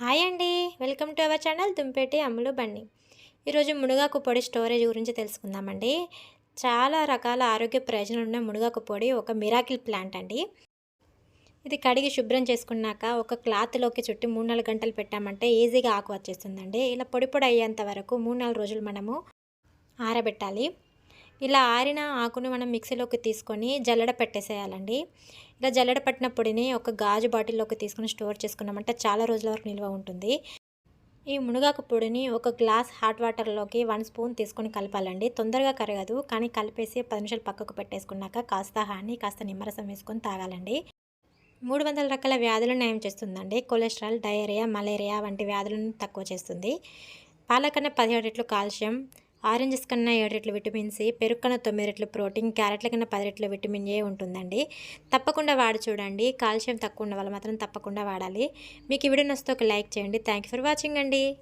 Hi అండి. Welcome to our channel Dumpeti Ammulu బండి ఈరోజు మునగాకు పొడి స్టోరేజ్ గురించి తెలుసుకుందామండి. చాలా రకాల ఆరోగ్య ప్రయోజనాలు ఉన్న మునగాకు పొడి ఒక మిరాకిల్ ప్లాంట్ అండి. ఇది కడిగి శుభ్రం చేసుకున్నాక ఒక క్లాత్లోకి చుట్టి మూడు నాలుగు గంటలు పెట్టామంటే ఈజీగా ఆకు వచ్చేస్తుందండి. ఇలా పొడి పొడి అయ్యేంత వరకు మూడు నాలుగు రోజులు మనము ఆరబెట్టాలి. ఇలా ఆరిన ఆకును మనం మిక్సీలోకి తీసుకొని జల్లడ పెట్టేసేయాలండి. ఇలా జల్లెడ పట్టిన పొడిని ఒక గాజు బాటిల్లోకి తీసుకుని స్టోర్ చేసుకున్నామంటే చాలా రోజుల వరకు నిల్వ ఉంటుంది. ఈ మునగాకు పొడిని ఒక గ్లాస్ హాట్ వాటర్లోకి వన్ స్పూన్ తీసుకొని కలపాలండి. తొందరగా కరగదు కానీ కలిపేసి పది నిమిషాలు పక్కకు పెట్టేసుకున్నాక కాస్త హాని కాస్త నిమ్మరసం వేసుకొని తాగాలండి. మూడు వందల రకాల వ్యాధులను నయం చేస్తుందండి. కొలెస్ట్రాల్ డయేరియా మలేరియా వంటి వ్యాధులను తక్కువ చేస్తుంది. పాలకన్నా పదిహేడు రెట్లు కాల్షియం ఆరెంజెస్ కన్నా ఏడు రెట్లు విటమిన్ సి పెరుగు కన్నా తొమ్మిది రెట్లు ప్రోటీన్ క్యారెట్ల కన్నా పది రెట్లు విటమిన్ ఏ ఉంటుందండి. తప్పకుండా వాడి చూడండి. కాల్షియం తక్కువ ఉన్న వాళ్ళు మాత్రం తప్పకుండా వాడాలి. మీకు ఈ వీడియో నచ్చితే ఒక లైక్ చేయండి. థ్యాంక్ యూ ఫర్ వాచింగ్ అండి.